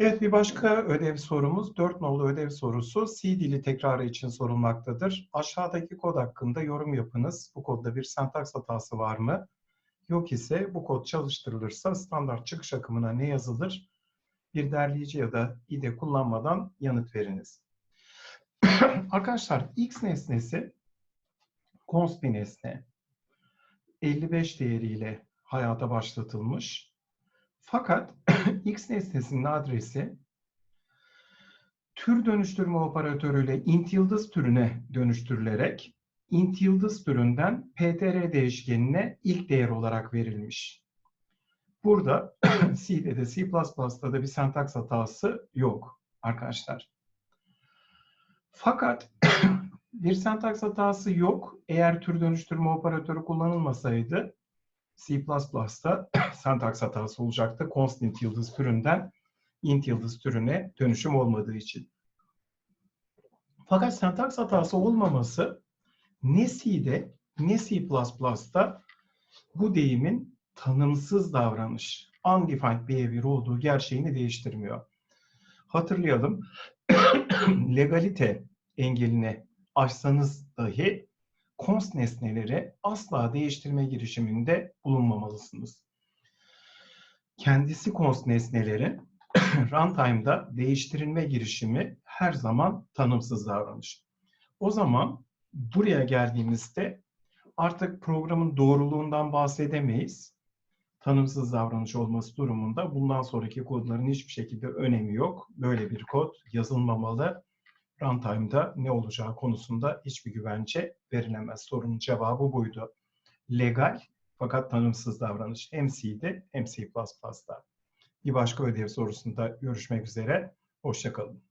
Evet bir başka ödev sorumuz 4 nolu ödev sorusu C dili tekrarı için sorulmaktadır. Aşağıdaki kod hakkında yorum yapınız. Bu kodda bir sentaks hatası var mı? Yok ise bu kod çalıştırılırsa standart çıkış akımına ne yazılır? Bir derleyici ya da IDE kullanmadan yanıt veriniz. Arkadaşlar x nesnesi const bir nesne. 55 değeriyle hayata başlatılmış. Fakat x nesnesinin adresi tür dönüştürme operatörüyle int yıldız türüne dönüştürülerek int yıldız türünden ptr değişkenine ilk değer olarak verilmiş. Burada C'de de C++'da da bir sentaks hatası yok arkadaşlar. Fakat bir sentaks hatası yok. Eğer tür dönüştürme operatörü kullanılmasaydı C++'da sentaks hatası olacaktı. Constant yıldız türünden int yıldız türüne dönüşüm olmadığı için. Fakat sentaks hatası olmaması ne C'de ne C++'da bu deyimin tanımsız davranış, undefined behavior olduğu gerçeğini değiştirmiyor. Hatırlayalım, legalite engeline aşsanız dahi const nesneleri asla değiştirme girişiminde bulunmamalısınız. Kendisi const nesnelerin runtime'da değiştirilme girişimi her zaman tanımsız davranış. O zaman buraya geldiğimizde artık programın doğruluğundan bahsedemeyiz. Tanımsız davranış olması durumunda bundan sonraki kodların hiçbir şekilde önemi yok. Böyle bir kod yazılmamalı runtime'da ne olacağı konusunda hiçbir güvence verilemez. Sorunun cevabı buydu. Legal fakat tanımsız davranış hem C'de hem C++'da. Bir başka ödev sorusunda görüşmek üzere. Hoşçakalın.